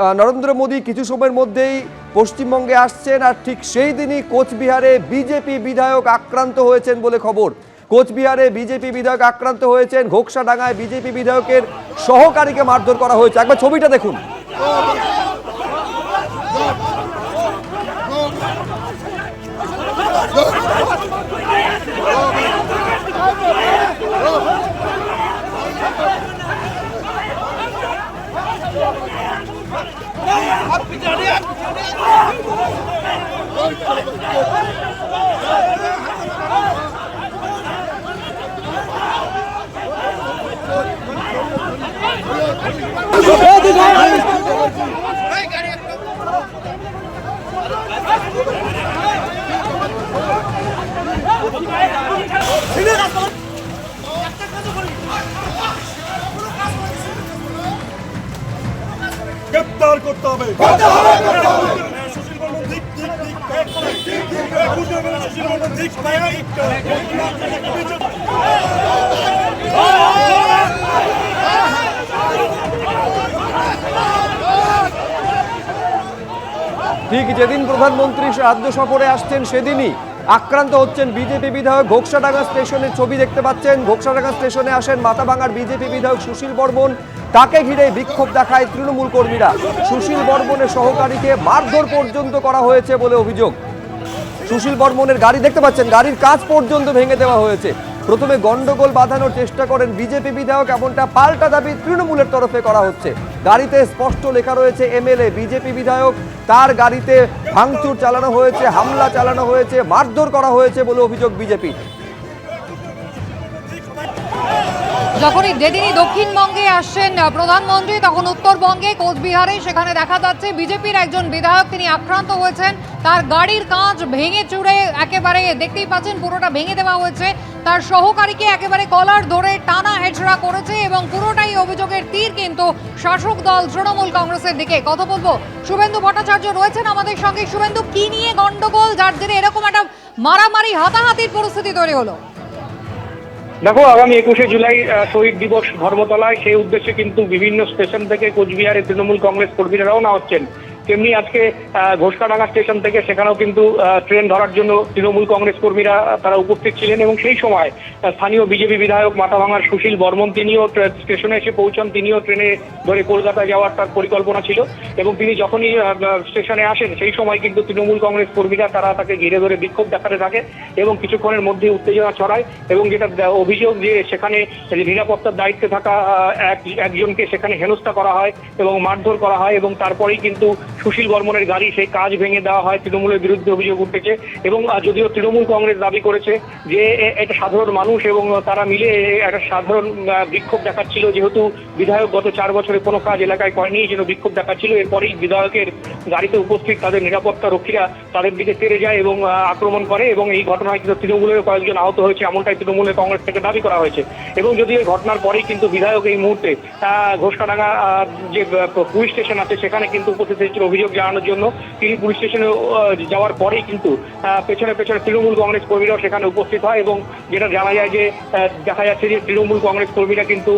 নরেন্দ্র মোদী কিছু সময়ের মধ্যেই পশ্চিমবঙ্গে আসছেন আর ঠিক সেই দিনই কোচবিহারে বিজেপি বিধায়ক আক্রান্ত হয়েছেন বলে খবর। কোচবিহারে বিজেপি বিধায়ক আক্রান্ত হয়েছেন, ঘোকসাডাঙ্গায় বিজেপি বিধায়কের সহকারীকে মারধর করা হয়েছে। একবার ছবিটা দেখুন। বিচারে ধিক, ধিক, ধিক। ঠিক যেদিন প্রধানমন্ত্রী রাজ্য সফরে আসছেন সেদিনই আক্রান্ত হচ্ছেন বিজেপি বিধায়ক ঘোকসাডাঙ্গা স্টেশনের ছবি দেখতে পাচ্ছেন ঘোকসাডাঙ্গা স্টেশনে আসেন মাথাভাঙার বিজেপি বিধায়ক সুশীল বর্মন তাকে ঘিরে বিক্ষোভ দেখায় তৃণমূল কর্মীরা। সুশীল বর্মনের সহকারীকে মারধর পর্যন্ত করা হয়েছে বলে অভিযোগ। সুশীল বর্মনের গাড়ি দেখতে পাচ্ছেন, গাড়ির কাজ পর্যন্ত ভেঙে দেওয়া হয়েছে। প্রথমে গন্ডগোল বাঁধানোর চেষ্টা করেন বিজেপি বিধায়ক, এমনটা পাল্টা দাবি তৃণমূলের তরফে করা হচ্ছে। গাড়িতে স্পষ্ট লেখা রয়েছে, এমএলএ, বিজেপি বিধায়ক, তার গাড়িতে ভাঙচুর চালানো হয়েছে, হামলা চালানো হয়েছে, মারধর করা হয়েছে বলে অভিযোগ বিজেপি। যখনই যেদিনই দক্ষিণবঙ্গে আসছেন প্রধানমন্ত্রী, তখন উত্তরবঙ্গে, কোচবিহারে, সেখানে দেখা যাচ্ছে বিজেপির একজন বিধায়ক, তিনি আক্রান্ত হয়েছেন। তার গাড়ির কাঁচ ভেঙে চুড়ে একেবারে দেখতেই পাচ্ছেন, পুরোটা ভেঙে দেওয়া হয়েছে। তার সহকারীকে একেবারে কলার ধরে টানা হেঁচড়া করেছে এবং পুরোটাই অভিযোগের তীর কিন্তু শাসক দল তৃণমূল কংগ্রেসের দিকে। কথা বলব, শুভেন্দু ভট্টাচার্য রয়েছেন আমাদের সঙ্গে। শুভেন্দু, কি নিয়ে গন্ডগোল? যার জেরে এরকম একটা মারামারি, হাতাহাতির পরিস্থিতি তৈরি হলো। দেখো, আগামী একুশে জুলাই শহীদ দিবস ধর্মতলায়। সেই উদ্দেশ্যে কিন্তু বিভিন্ন স্টেশন থেকে কোচবিহারে তৃণমূল কংগ্রেস কর্মীরা রওনা হচ্ছেন। তেমনি আজকে ঘোষকাডাঙ্গা স্টেশন থেকে সেখানেও কিন্তু ট্রেন ধরার জন্য তৃণমূল কংগ্রেস কর্মীরা তারা উপস্থিত ছিলেন এবং সেই সময় স্থানীয় বিজেপি বিধায়ক মাথাভাঙার সুশীল বর্মন তিনিও স্টেশনে এসে পৌঁছান। তিনিও ট্রেনে ধরে কলকাতায় যাওয়ার তার পরিকল্পনা ছিল এবং তিনি যখনই স্টেশনে আসেন, সেই সময় কিন্তু তৃণমূল কংগ্রেস কর্মীরা তারা তাকে ঘিরে ধরে বিক্ষোভ দেখাতে থাকে এবং কিছুক্ষণের মধ্যে উত্তেজনা ছড়ায় এবং যেটা অভিযোগ যে সেখানে নিরাপত্তার দায়িত্বে থাকা এক, একজনকে সেখানে হেনস্থা করা হয় এবং মারধর করা হয় এবং তারপরেই কিন্তু সুশীল বর্মনের গাড়ি, সেই কাজ ভেঙে দেওয়া হয় তৃণমূলের বিরুদ্ধে অভিযোগ উঠেছে এবং যদিও তৃণমূল কংগ্রেস দাবি করেছে যে এটা সাধারণ মানুষ এবং তারা মিলে একটা সাধারণ বিক্ষোভ দেখাচ্ছিল। যেহেতু বিধায়ক গত চার বছরে কোনো কাজ এলাকায় করেনি, এই জন্য বিক্ষোভ দেখাচ্ছিল। এরপরেই বিধায়কের গাড়িতে উপস্থিত তাদের নিরাপত্তা রক্ষীরা তাদের দিকে তেড়ে যায় এবং আক্রমণ করে এবং এই ঘটনায় কিন্তু তৃণমূলের কয়েকজন আহত হয়েছে, এমনটাই তৃণমূলের কংগ্রেস থেকে দাবি করা হয়েছে। এবং যদি এই ঘটনার পরেই কিন্তু বিধায়ক এই মুহূর্তে ঘোষকাডাঙ্গা যে পুলিশ স্টেশন আছে, সেখানে কিন্তু উপস্থিত হয়েছিল অভিযোগ জানানোর জন্য। তিনি পুলিশ স্টেশনে যাওয়ার পরেই কিন্তু পেছনে পেছনে তৃণমূল কংগ্রেস কর্মীরাও সেখানে উপস্থিত হয় এবং যেটা জানা যায় যে দেখা যাচ্ছে যে তৃণমূল কংগ্রেস কর্মীরা কিন্তু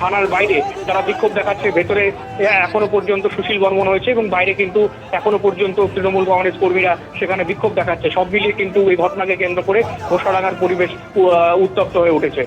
থানার বাইরে তারা বিক্ষোভ দেখাচ্ছে, ভেতরে এখনও পর্যন্ত সুশীল বর্মন হয়েছে এবং বাইরে কিন্তু এখনও পর্যন্ত তৃণমূল কংগ্রেস কর্মীরা সেখানে বিক্ষোভ দেখাচ্ছে। সব মিলিয়ে কিন্তু এই ঘটনাকে কেন্দ্র করে ঘোষাডাঙ্গার পরিবেশ উত্তপ্ত হয়ে উঠেছে।